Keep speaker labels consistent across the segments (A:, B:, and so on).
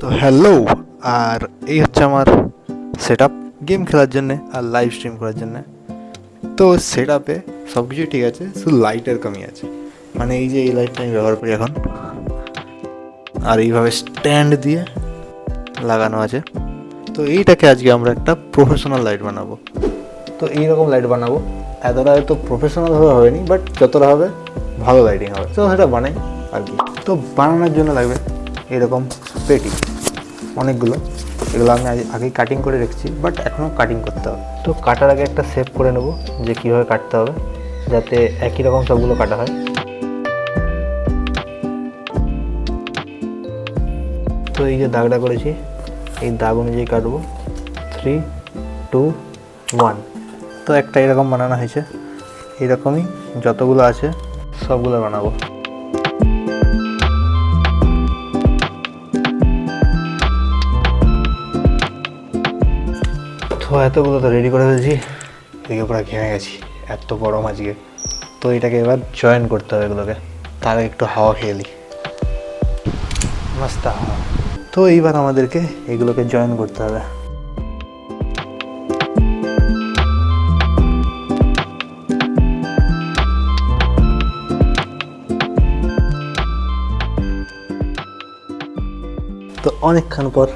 A: তো হ্যালো আর এই হচ্ছে আমার সেট গেম খেলার জন্যে আর লাইভ স্ট্রিম করার জন্যে। তো সেট আপে সব কিছুই ঠিক আছে, শুধু লাইটের কমি আছে। মানে এই যে এই লাইটটা আমি ব্যবহার করি এখন। আর এইভাবে স্ট্যান্ড দিয়ে লাগানো আছে। তো এইটাকে আজকে আমরা একটা প্রফেশনাল লাইট বানাবো। তো এইরকম লাইট বানাবো। এতটা হয়তো প্রফেশনালভাবে হয়নি বাট যতটা হবে, ভালো লাইটিং হবে। তো সেটা বানাই আর কি। তো বানানোর জন্য লাগবে এরকম পেটি। অনেকগুলো। এগুলো আমি আগে- আগেই কাটিং করে রেখেছি বাট এখনও কাটিং করতে হবে। তো কাটার আগে একটা সেভ করে নেব, যে কীভাবে কাটতে হবে, যাতে একই রকম সবগুলো কাটা হয়। তো এই যে দাগটা করেছি, এই দাগ অনুযায়ী কাটবো। থ্রি টু ওয়ান তো একটা এরকম বানানো হয়েছে। এরকমই যতগুলো আছে, সবগুলো বানাবো। এতগুলো তো রেডি করে ফেলছি। এদিকে পুরো ঘেমে গেছি, এত গরম আজকে। তো এটাকে এবার জয়েন করতে হবে এগুলোকে। তার একটু হাওয়া খেয়ে নিই মাস্ত তো এইবার আমাদেরকে এগুলোকে জয়েন করতে হবে। তো অনেকক্ষণ পর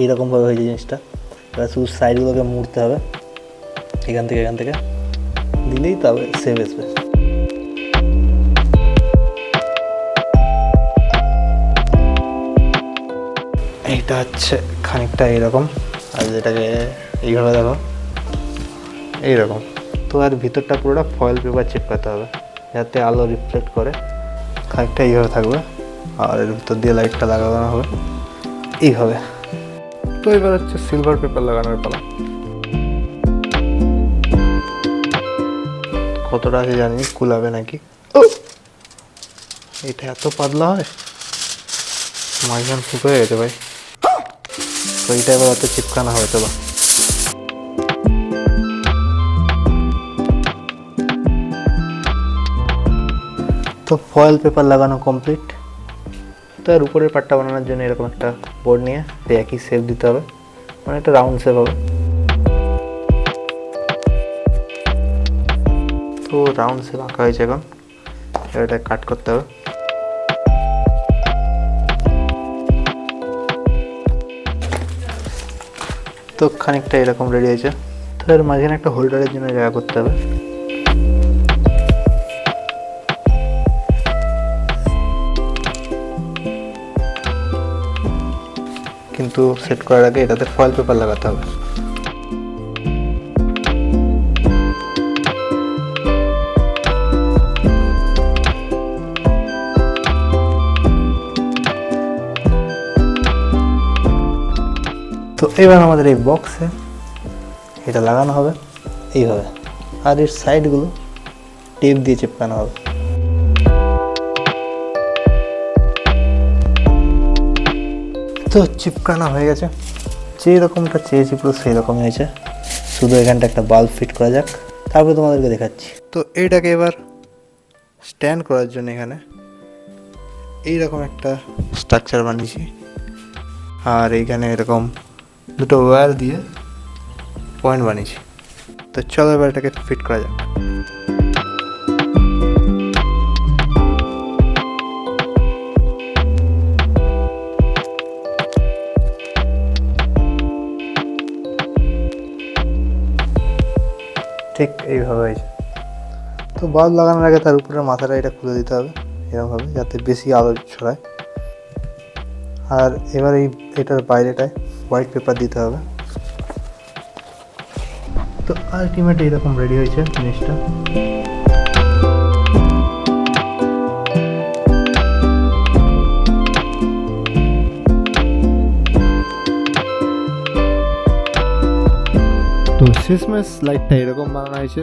A: এইরকমভাবে হয়েছে জিনিসটা। এবার শুধু সাইডগুলোকে মুড়তে হবে। এখান থেকে এখান থেকে। দিলেই তবে সেভ আসবে এইটা হচ্ছে খানিকটা এইরকম। আর যেটাকে এইভাবে দেখো, এইরকম। তো আর ভিতরটা পুরোটা ফয়েল পেপার চিপকাতে হবে, যাতে আলো রিফ্লেক্ট করে। খানিকটা এইভাবে থাকবে, আর এর ভিতর দিয়ে লাইটটা লাগানো হবে। এইভাবে। তো এবার হচ্ছে সিলভার পেপার লাগানোর পালা। কতটা আছে জানি, কুলাবে নাকি? এটা এত পাতলা হয়। মাঝখান ফুটো হয়ে গেছে ভাই। তো এইটা এবার অত চিপকানো হবে চলো তো ফয়েল পেপার লাগানো কমপ্লিট তো এর উপরের পার্টটা বানানোর জন্য এরকম একটা বোর্ড নিয়ে একই শেপ দিতে হবে। মানে একটা রাউন্ড শেপ হবে। তো রাউন্ড শেপ আঁকা হয়েছে এখন। এটা কাট করতে হবে। তো খানিকটা এরকম রেডি হয়েছে। তো এর মাঝখানে একটা হোল্ডারের জন্য জায়গা করতে হবে। কিন্তু সেট করার আগে এটাতে ফয়েল পেপার লাগাতে হবে। তো এবার আমাদের এই বক্সে এটা লাগানো হবে। এইভাবে। আর এর সাইডগুলো টেপ দিয়ে চেপকানো হবে। তো চিপকানো হয়ে গেছে। যে রকমটা চেয়েছি পুরো সেই রকমই হয়েছে। শুধু এখানটা একটা বাল্ব ফিট করা যাক। তারপরে তোমাদেরকে দেখাচ্ছি। তো এইটাকে এবার স্ট্যান্ড করার জন্য এখানে এইরকম একটা স্ট্রাকচার বানিয়েছি। আর এইখানে এরকম দুটো ওয়্যার দিয়ে পয়েন্ট বানিয়েছি। তো চলো এবার এটাকে ফিট করা যাক। ঠিক এইভাবে হয়েছে। তো বাল্ব লাগানোর আগে তার উপরে মাথাটা এটা খুলে দিতে হবে এরকমভাবে যাতে বেশি আলো ছড়ায়। আর এবার এই এটার বাইরেটায় হোয়াইট পেপার দিতে হবে। তো আলটিমেট এইরকম রেডি হয়েছে জিনিসটা। শেষমেশ লাইটটা এরকম বানানো হয়েছে।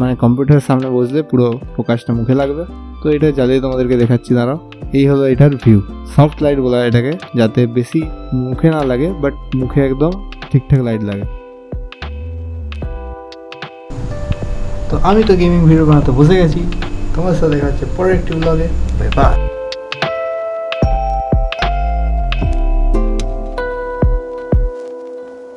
A: মানে কম্পিউটারের সামনে বসলে পুরো প্রকাশটা মুখে লাগবে। তো এটা জ্বালিয়ে তোমাদেরকে দেখাচ্ছি, দাঁড়াও। এই হলো এটার ভিউ সফট লাইট বলা এটাকে, যাতে বেশি মুখে না লাগে বাট মুখে একদম ঠিকঠাক লাইট লাগে। তো আমি তো গেমিং ভিডিও বানাতে বসে গেছি। তোমার সাথে দেখা হচ্ছে পরের একটি ব্লগে বাই বাই